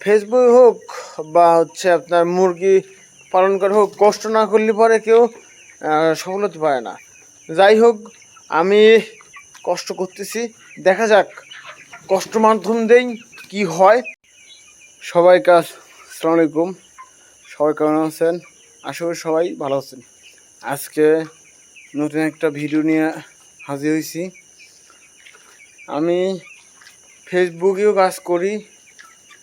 Facebook হোক বা হচ্ছে আপনার মুরগি পালন করা হোক কষ্ট না করলে পরে কেউ আহ, সফল হতে পারে না। যাই হোক আমি কষ্ট করতেছি। দেখা যাক কষ্ট মাধ্যম দেই কি হয়। সবাই কাজ আসসালামু আলাইকুম। সবাই কেমন আছেন? আশা করি সবাই ভালো আছেন। আজকে নতুন একটা ভিডিও নিয়ে হাজির হয়েছি। আমি ফেসবুকেও কাজ করি।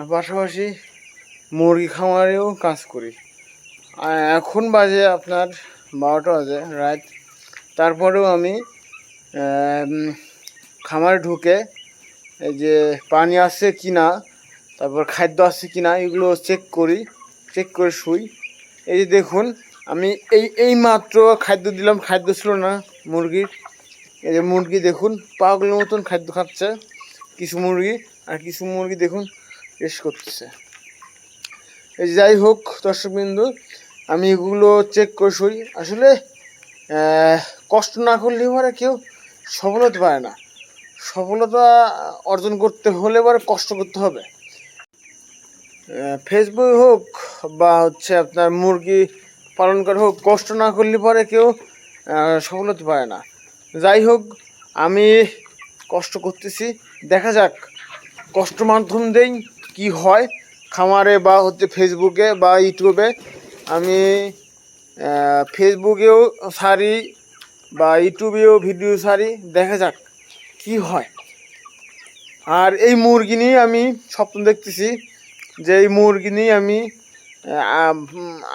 আর পাশাপাশি মুরগি খামারেও কাজ করি। এখন বাজে আপনার বারোটা বাজে রাত। তারপরেও আমি খামারে ঢুকে এই যে পানি আছে কি না তারপর খাদ্য আছে কি না এগুলো চেক করি চেক করে শুই। এই যে দেখুন, আমি এই এই মাত্র খাদ্য দিলাম, খাদ্য ছিল না মুরগির। এই যে মুরগি দেখুন, পাগলের মতন খাদ্য খাচ্ছে। কিছু মুরগি, আর কিছু মুরগি দেখুন রেস করতেছে। এই যাই হোক দর্শক দর্শকবিন্দু আমি এগুলো চেক করে শুই। আসলে কষ্ট না করলে পরে কেউ সফল হতে পারে না। সফলতা অর্জন করতে হলে পরে কষ্ট করতে হবে। ফেসবুক হোক বা হচ্ছে আপনার মুরগি পালন করা হোক কষ্ট না করলে পরে কেউ আহ, সফল হতে পারে না। যাই হোক আমি কষ্ট করতেছি। দেখা যাক কষ্ট মাধ্যম দেই। কি হয়, খামারে বা হচ্ছে ফেসবুকে বা ইউটিউবে আমি ফেসবুকেও সারি বা ইউটিউবেও ভিডিও সারি, দেখা যাক কি হয়। আর এই মুরগি নিয়ে আমি স্বপ্ন দেখতেছি যে এই মুরগি নিয়ে আমি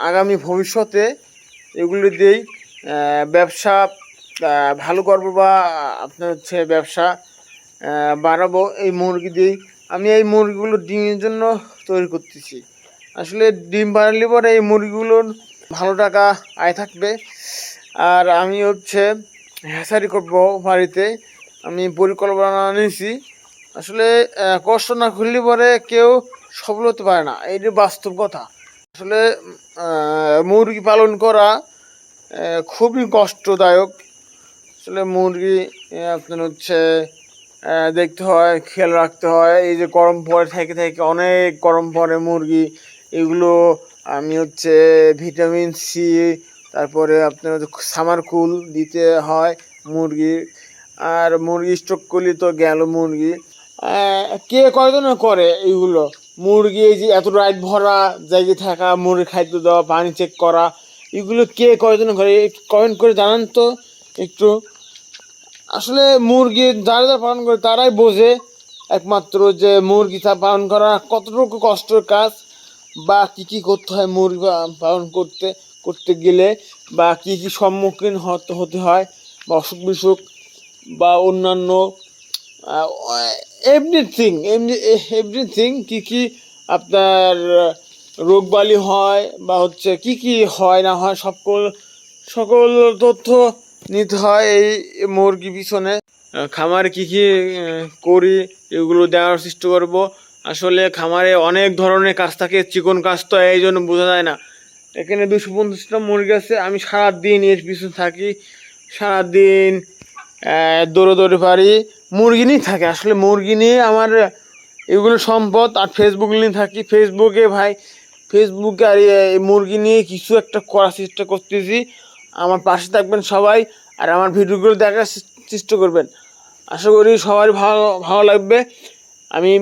আগামী ভবিষ্যতে এগুলো দিয়েই ব্যবসা ভালো করব বা আপনার হচ্ছে ব্যবসা বাড়াবো। এই মুরগি দিয়েই আমি এই মুরগিগুলো ডিমের জন্য তৈরি করতেছি। আসলে ডিম বাড়ালে পরে এই মুরগিগুলোর ভালো টাকা আয় থাকবে। আর আমি হচ্ছে হ্যাসারি করব বাড়িতে। আমি পরিকল্পনা নিয়েছি। আসলে কষ্ট না করলে পরে কেউ সফল হতে পারে না। এইটা বাস্তব কথা। আসলে মুরগি পালন করা খুবই কষ্টদায়ক। আসলে মুরগি আপনার হচ্ছে দেখতে হয়, খেয়াল রাখতে হয়। এই যে গরম পরে থেকে থেকে অনেক গরম পড়ে মুরগি। এগুলো আমি হচ্ছে ভিটামিন সি, তারপরে আপনার সামার কুল দিতে হয় মুরগির আর মুরগি স্টক করলে তো গেল মুরগি। কে কয়জন করে এইগুলো মুরগি এই যে এত রাত ভরা জায়গায় থাকা, মুরগি খাদ্য দেওয়া, পানি চেক করা, এগুলো কে কয়জন করে? কমেন্ট করে জানান তো একটু। আসলে মুরগি যারা যারা পালন করে তারাই বোঝে একমাত্র যে মুরগি পালন করা কতটুকু কষ্টের কাজ বা কি কি করতে হয় মুরগি পালন করতে করতে গেলে বা কি কি সম্মুখীন হতে হতে হয় বা অসুখ বিসুখ বা অন্যান্য এভরিথিং এমনি এভরিথিং কী কী আপনার রোগবালি হয় বা হচ্ছে কি কি হয় না হয় সকল সকল তথ্য নিতে হয় এই মুরগি পিছনে। খামারে কি কি করি, এগুলো দেওয়ার চেষ্টা করব। আসলে খামারে অনেক ধরনের কাজ থাকে, চিকন কাজ তো এই জন্য বোঝা যায় না। এখানে দুশো পঞ্চাশটা মুরগি আছে, আমি সারাদিন এর পিছনে থাকি, সারাদিন দৌড়ে পারি। মুরগি নিয়ে থাকে, আসলে মুরগি নিয়ে আমার এগুলো সম্পদ, আর ফেসবুক নিয়ে থাকি। ফেসবুকে ভাই ফেসবুকে আর মুরগি নিয়ে কিছু একটা করার চেষ্টা করতেছি। আমার পাশে থাকবেন সবাই আর আমার ভিডিওগুলো দেখার চেষ্টা করবেন। আশা করি সবারই ভালো ভালো লাগবে। আমি,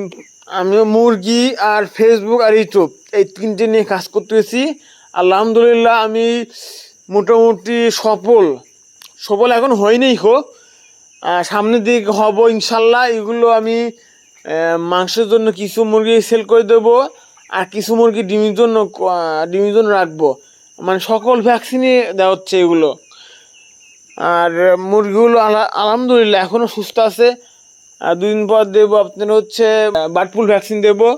আমিও মুরগি আর ফেসবুক আর ইউটিউব এই তিনটে নিয়ে কাজ করতেছি। আলহামদুলিল্লাহ আমি মোটামুটি সফল। সফল এখন হয়নি হো সামনের দিকে হব ইনশাল্লাহ। এগুলো আমি মাংসের জন্য কিছু মুরগি সেল করে দেবো আর কিছু মুরগি ডিমের জন্য ডিমের জন্য রাখব। মানে সকল ভ্যাকসিনই দেওয়া হচ্ছে এগুলো। আর মুরগিগুলো আলা- আলহামদুলিল্লাহ এখনও সুস্থ আছে। আর দুদিন পর দেবো আপনার হচ্ছে বার্ডফুল ভ্যাকসিন দেবো।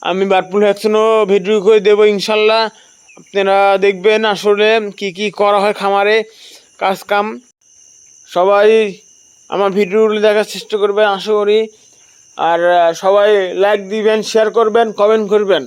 আমি বার্ডফুল ভ্যাকসিনও ভিডিও করে দেবো ইনশাল্লাহ। আপনারা দেখবেন আসলে কি কি করা হয় খামারে কাজ কাম সবাই আমার ভিডিওগুলো দেখার চেষ্টা করবেন, আশা করি। আর সবাই লাইক দিবেন শেয়ার করবেন কমেন্ট করবেন।